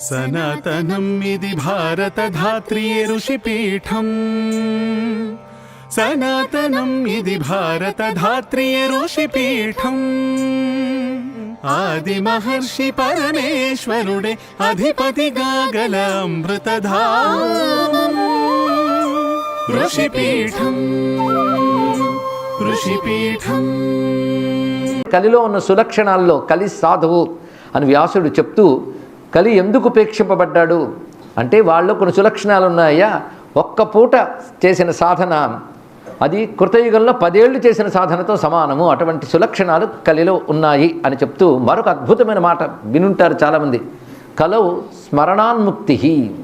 సనాతనం ఇది భారతధాత్రియే ఋషిపీఠం. సనాతనం ఇది భారతధాత్రియే ఋషిపీఠం. ఆది మహర్షి పరమేశ్వరుడే అధిపతిగా గల అమృతధామం ఋషిపీఠం ఋషిపీఠం. కలిలో ఉన్న సులక్షణాల్లో కలి సాధువు అని వ్యాసుడు చెప్తూ కలి ఎందుకు ఉపేక్షింపబడ్డాడు? అంటే వాళ్ళు కొన్ని సులక్షణాలు ఉన్నాయా? ఒక్క పూట చేసిన సాధన అది కృతయుగంలో పదేళ్ళు చేసిన సాధనతో సమానము. అటువంటి సులక్షణాలు కలిలో ఉన్నాయి అని చెప్తూ మరొక అద్భుతమైన మాట వినుంటారు చాలామంది. కలవు స్మరణాన్ముక్తి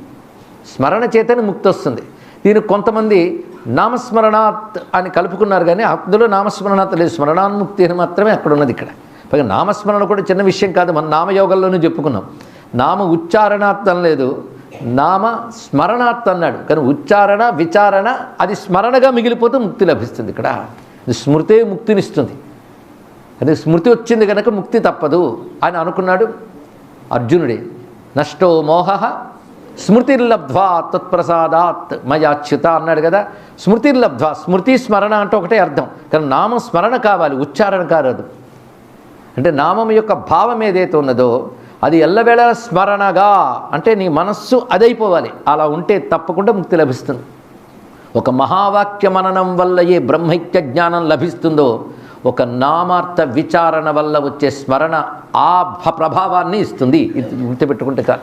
స్మరణ చేతనే ముక్తి వస్తుంది. దీనికి కొంతమంది నామస్మరణాత్ అని కలుపుకున్నారు కానీ అందులో నామస్మరణాత్ లేదు. స్మరణాన్ముక్తి అని మాత్రమే అక్కడ ఉన్నది ఇక్కడ. పైగా నామస్మరణ కూడా చిన్న విషయం కాదు. మన నామయోగంలోనూ చెప్పుకున్నాం. నామ ఉచ్చారణార్థం లేదు. నామ స్మరణార్థం అన్నాడు కానీ ఉచ్చారణ విచారణ అది స్మరణగా మిగిలిపోతే ముక్తి లభిస్తుంది ఇక్కడ. స్మృతే ముక్తినిస్తుంది. అదే స్మృతి వచ్చింది కనుక ముక్తి తప్పదు అని అనుకున్నాడు అర్జునుడే. నష్టో మోహ స్మృతిర్లబ్ధ్వా తత్ప్రసాదాత్ మయాచ్యుత అన్నాడు కదా. స్మృతిర్లబ్ధ్వా స్మృతి స్మరణ అంటే ఒకటే అర్థం. కానీ నామం స్మరణ కావాలి ఉచ్చారణ కారదు. అంటే నామం యొక్క భావం ఏదైతే ఉన్నదో అది ఎల్లవేళ స్మరణగా అంటే నీ మనస్సు అదైపోవాలి. అలా ఉంటే తప్పకుండా ముక్తి లభిస్తుంది. ఒక మహావాక్య మననం వల్ల ఏ బ్రహ్మైక్య జ్ఞానం లభిస్తుందో ఒక నామార్థ విచారణ వల్ల వచ్చే స్మరణ ఆ భ- ప్రభావాన్ని ఇస్తుంది. గుర్తుపెట్టుకుంటే కాదు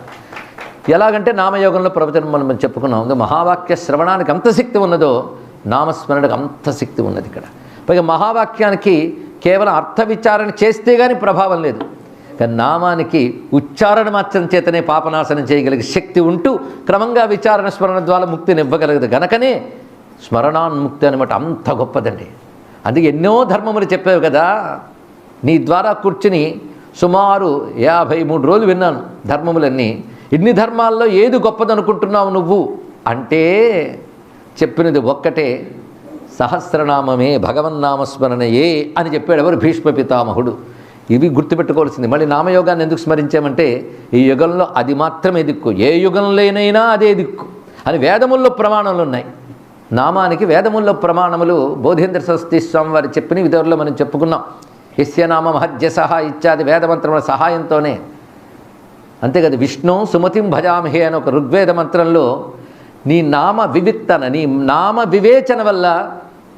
ఎలాగంటే నామయోగంలో ప్రవచనం మనం చెప్పుకున్నాం మహావాక్య శ్రవణానికి అంత శక్తి ఉన్నదో నామస్మరణకు అంత శక్తి ఉన్నది ఇక్కడ. పైగా మహావాక్యానికి కేవలం అర్థ విచారణ చేస్తే కానీ ప్రభావం లేదు. కానీ నామానికి ఉచ్చారణ మాత్రం చేతనే పాపనాశనం చేయగలిగే శక్తి ఉంటూ క్రమంగా విచారణ స్మరణ ద్వారా ముక్తిని ఇవ్వగలగదు గనకనే స్మరణాన్ముక్తి అనమాట అంత గొప్పదండి. అందుకే ఎన్నో ధర్మములు చెప్పావు కదా నీ ద్వారా కూర్చుని సుమారు యాభై మూడు రోజులు విన్నాను ధర్మములన్నీ. ఇన్ని ధర్మాల్లో ఏది గొప్పదనుకుంటున్నావు నువ్వు? అంటే చెప్పినది ఒక్కటే సహస్రనామమే భగవన్నామస్మరణయే అని చెప్పాడు ఎవరు భీష్మ పితామహుడు. ఇవి గుర్తుపెట్టుకోవాల్సింది. మళ్ళీ నామయోగాన్ని ఎందుకు స్మరించామంటే ఈ యుగంలో అది మాత్రమే దిక్కు. ఏ యుగంలోనైనా అదే దిక్కు. అని వేదముల్లో ప్రమాణాలు ఉన్నాయి. నామానికి వేదముల్లో ప్రమాణములు బోధేంద్ర సరస్వతి స్వామి వారు చెప్పిన విధుల్లో మనం చెప్పుకున్నాం. యస్యనామ నామ సహా ఇత్యాది వేదమంత్రముల సహాయంతోనే. అంతే కదా విష్ణు సుమతిం భజామహే అని ఒక ఋగ్వేద మంత్రంలో నీ నామ వివిత్తన నీ నామ వివేచన వల్ల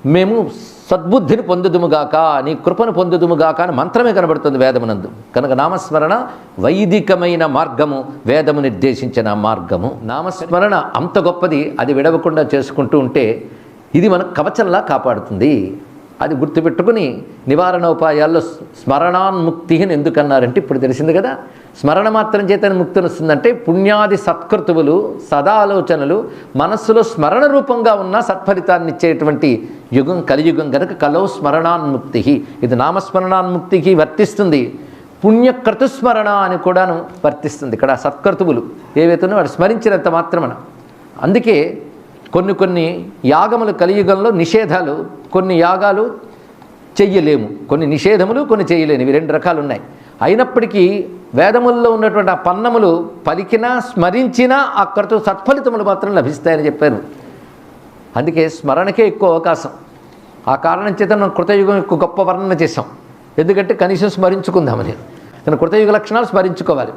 మేము సద్బుద్ధిని పొందుదుముగాక నీ కృపను పొందుదుముగాక అని మంత్రమే కనబడుతుంది వేదమునందు. కనుక నామస్మరణ వైదికమైన మార్గము వేదము నిర్దేశించిన మార్గము. నామస్మరణ అంత గొప్పది అది విడవకుండా చేసుకుంటూ ఉంటే ఇది మన కవచంలా కాపాడుతుంది. అది గుర్తుపెట్టుకుని నివారణ ఉపాయాల్లో స్మరణాన్ముక్తి అని ఎందుకన్నారంటే ఇప్పుడు తెలిసింది కదా స్మరణ మాత్రం చేతని ముక్తిని వస్తుందంటే పుణ్యాది సత్కృతువులు సదాలోచనలు మనస్సులో స్మరణ రూపంగా ఉన్న సత్ఫలితాన్ని ఇచ్చేటువంటి యుగం కలియుగం కనుక కలో స్మరణాన్ముక్తి ఇది నామస్మరణాన్ముక్తికి వర్తిస్తుంది. పుణ్యకృతుస్మరణ అని కూడాను వర్తిస్తుంది. ఇక్కడ సత్కర్తువులు ఏవైతే వాడు స్మరించినంత మాత్రమన. అందుకే కొన్ని కొన్ని యాగములు కలియుగంలో నిషేధాలు కొన్ని యాగాలు చెయ్యలేము. కొన్ని నిషేధములు కొన్ని చేయలేనివి రెండు రకాలు ఉన్నాయి. అయినప్పటికీ వేదముల్లో ఉన్నటువంటి ఆ పన్నములు పలికినా స్మరించినా అక్కడితో సత్ఫలితములు మాత్రం లభిస్తాయని చెప్పారు అందుకే స్మరణకే ఎక్కువ అవకాశం. ఆ కారణం చేత మనం కృతయుగం ఎక్కువ గొప్ప వర్ణన చేశాం. ఎందుకంటే కనీసం స్మరించుకుందామని. తన కృతయుగ లక్షణాలు స్మరించుకోవాలి.